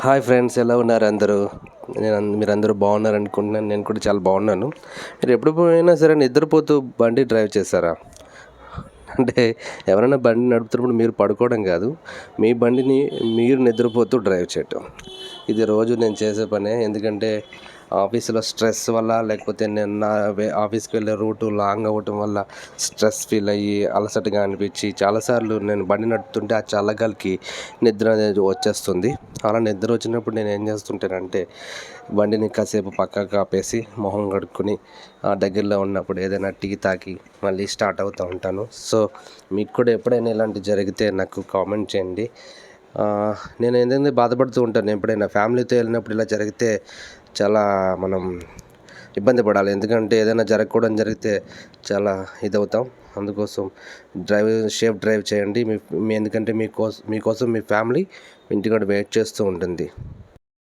Hi friends ఎలా ఉన్నారు అందరూ? నేను అన్- మీరు అందరూ బాగున్నారు అనుకుంటున్నాను నేను కూడా చాలా బాగున్నాను. మీరు ఎప్పుడు పోయినా సరే నిద్రపోతూ బండి డ్రైవ్ చేస్తారా? అంటే ఎవరైనా బండి నడుపుతున్నప్పుడు మీరు పడుకోవడం కాదు మీ బండిని మీరు నిద్రపోతూ డ్రైవ్ చేయటం. ఇది రోజు నేను చేసే పనే. ఎందుకంటే ఆఫీసులో స్ట్రెస్ వల్ల లేకపోతే నేను నా ఆఫీస్కి వెళ్ళే రూటు లాంగ్ అవ్వటం వల్ల స్ట్రెస్ ఫీల్ అయ్యి అలసటగా అనిపించి చాలాసార్లు నేను బండి నడుపుతుంటే ఆ చల్లగాలికి నిద్ర అనేది వచ్చేస్తుంది. అలా నిద్ర వచ్చినప్పుడు నేను ఏం చేస్తుంటానంటే బండిని కాసేపు పక్కకు ఆపేసి మొహం కడుక్కొని ఆ దగ్గరలో ఉన్నప్పుడు ఏదైనా టీ తాకి మళ్ళీ స్టార్ట్ అవుతూ ఉంటాను. సో మీకు కూడా ఎప్పుడైనా ఇలాంటి జరిగితే నాకు కామెంట్ చేయండి. నేను ఏంటంటే బాధపడుతూ ఉంటాను. ఎప్పుడైనా ఫ్యామిలీతో వెళ్ళినప్పుడు ఇలా జరిగితే చాలా మనం ఇబ్బంది పడాలి. ఎందుకంటే ఏదైనా జరగకూడదు జరిగితే చాలా ఇదవుతాం. అందుకోసం డ్రైవ్ సేఫ్ డ్రైవ్ చేయండి. మీ మీ ఎందుకంటే మీకోసం మీకోసం మీ ఫ్యామిలీ ఇంటికాడ వెయిట్ చేస్తూ ఉంటుంది.